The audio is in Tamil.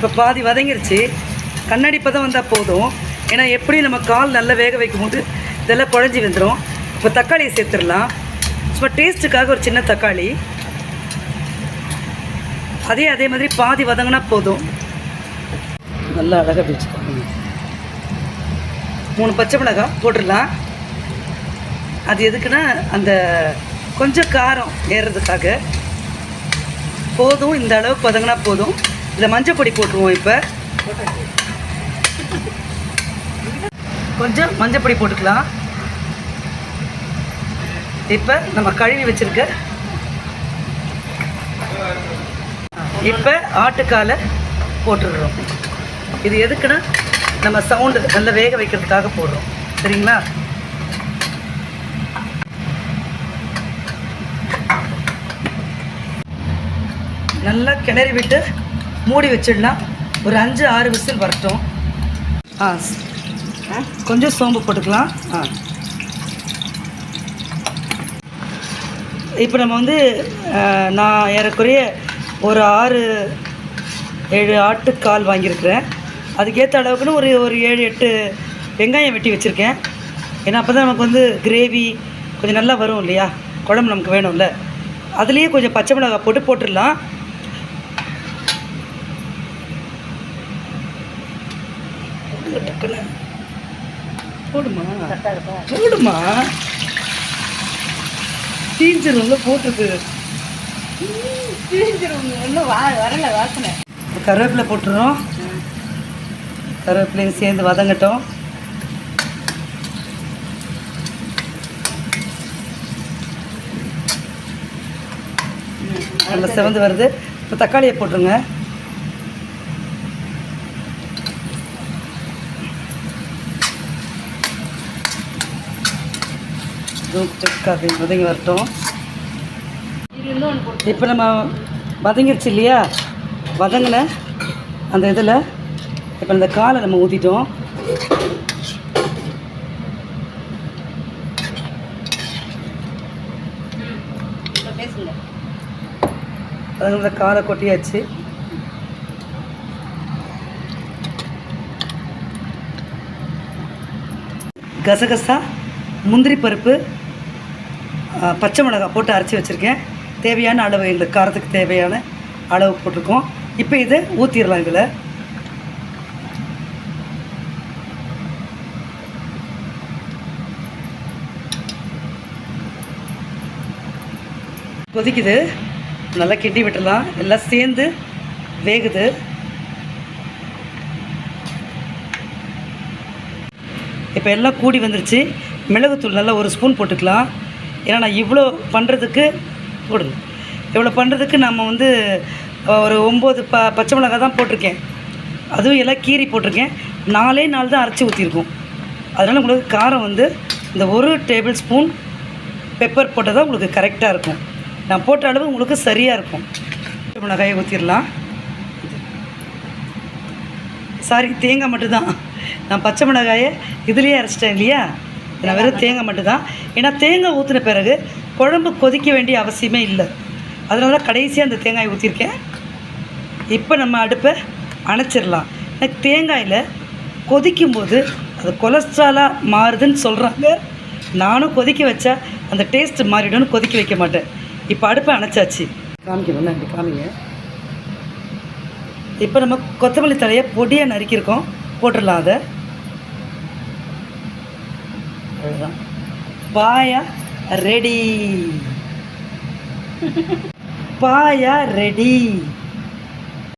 இப்போ பாதி வதங்கிருச்சு. கண்ணாடி பதம் வந்தால் போதும். ஏன்னா எப்படி நம்ம கால் நல்லா வேக வைக்கும் போது இதெல்லாம் குழஞ்சி வந்துடும் இப்போ தக்காளியை சேர்த்துடலாம். சும்மா டேஸ்ட்டுக்காக ஒரு சின்ன தக்காளி. அதே அதே மாதிரி பாதி வதங்கினா போதும். நல்லா அழகாக வச்சுக்கோங்க மூணு பச்சை மிளகாய் போட்டுடலாம். அது எதுக்குன்னா அந்த கொஞ்சம் காரம் ஏறுறதுக்காக. போதும் இந்த அளவுக்கு வதங்கினா போதும். இதில் மஞ்சள் பொடி போட்டுருவோம் இப்போ. கொஞ்சம் மஞ்சள் பொடி போட்டுக்கலாம். இப்போ நம்ம கழுவி வச்சுருக்க இப்போ ஆட்டுக்காலை போட்டுடுறோம். இது எதுக்குன்னா நம்ம சவுண்டு நல்லா வேக வைக்கிறதுக்காக போடுறோம். சரிங்களா? நல்லா கிளறி விட்டு மூடி வச்சிடலாம். ஒரு அஞ்சு ஆறு விசில் வரட்டும். ஆ. கொஞ்சம் சோம்பு போட்டுக்கலாம். ஆ. இப்போ நம்ம வந்து நான் ஏறக்குறைய ஒரு ஆறு ஏழு ஆட்டுக்கால் வாங்கியிருக்கிறேன். அதுக்கேற்ற அளவுக்குன்னு ஒரு ஒரு ஏழு எட்டு வெங்காயம் வெட்டி வச்சுருக்கேன். ஏன்னா அப்போ தான் நமக்கு வந்து கிரேவி கொஞ்சம் நல்லா வரும் இல்லையா? குழம்பு நமக்கு வேணும்ல. அதுலேயே கொஞ்சம் பச்சை மிளகாய் போட்டு போட்டுடலாம். போடுமா? போடுமா? தீஞ்சிரும்ல போட்டுருக்கு. இன்னும் வா வரல வாசனை. கருவேப்பிலை போட்டுறோம். கருவேப்பிலையும் சேர்ந்து வதங்கட்டும். நல்லா செவந்து வருது. இப்போ தக்காளியை போட்டுருங்க. அது வதங்கி வரட்டும் இப்போ நம்ம வதங்கிருச்சு இல்லையா? வதங்கின அந்த இதில் இப்போ அந்த காலை நம்ம ஊற்றிட்டோம் இப்போ காலை கொட்டியாச்சு. கசகசா முந்திரி பருப்பு பச்சை மிளகாய் போட்டு அரைச்சி வச்சுருக்கேன். தேவையான அளவு எங்களுக்கு காரத்துக்கு தேவையான அளவு போட்டிருக்கோம். இப்போ இதை ஊற்றிடலாம் இதில். கொதிக்குது. நல்லா கிண்டி விட்டுடலாம். எல்லாம் சேர்ந்து வேகுது. இப்போ எல்லாம் கூடி வந்துருச்சு. மிளகுத்தூள் நல்லா ஒரு ஸ்பூன் போட்டுக்கலாம். ஏன்னா நான் இவ்வளோ பண்ணுறதுக்கு கொடுங்க இவ்வளோ பண்ணுறதுக்கு நம்ம வந்து ஒரு ஒம்பது ப பச்சை மிளகாய் தான் போட்டிருக்கேன். அதுவும் எல்லாம் கீரி போட்டிருக்கேன். நாலே நாள் தான் அரைச்சி ஊற்றிருக்கோம் அதனால் உங்களுக்கு காரம் வந்து இந்த ஒரு டேபிள் ஸ்பூன் பெப்பர் போட்டால் தான் உங்களுக்கு கரெக்டாக இருக்கும். நான் போட்ட அளவு உங்களுக்கு சரியாக இருக்கும். பச்சை மிளகாயை ஊற்றிடலாம் சாரி தேங்காய் மட்டும்தான். நான் பச்சை மிளகாயை இதுலேயே அரைச்சிட்டேன் இல்லையா? நான் வெறும் தேங்காய் மட்டும்தான். ஏன்னா தேங்காய் ஊற்றின பிறகு குழம்பு கொதிக்க வேண்டிய அவசியமே இல்லை. அதனால தான் கடைசியாக அந்த தேங்காய் ஊற்றிருக்கேன் இப்போ நம்ம அடுப்பை அணைச்சிடலாம். எனக்கு தேங்காயில் கொதிக்கும்போது அது கொலஸ்ட்ராலாக மாறுதுன்னு சொல்கிறாங்க நானும் கொதிக்க வச்சா அந்த டேஸ்ட் மாறிடும்னு கொதிக்க வைக்க மாட்டேன். இப்போ அடுப்பை அணைச்சாச்சு. காமிக்கணும் இப்படி காமிங்க. இப்போ நம்ம கொத்தமல்லி தலையை பொடியாக நறுக்கியிருக்கோம். போட்டுடலாம் அதை. அவ்வளோதான் பாயா ரெடி பாயா ரெடி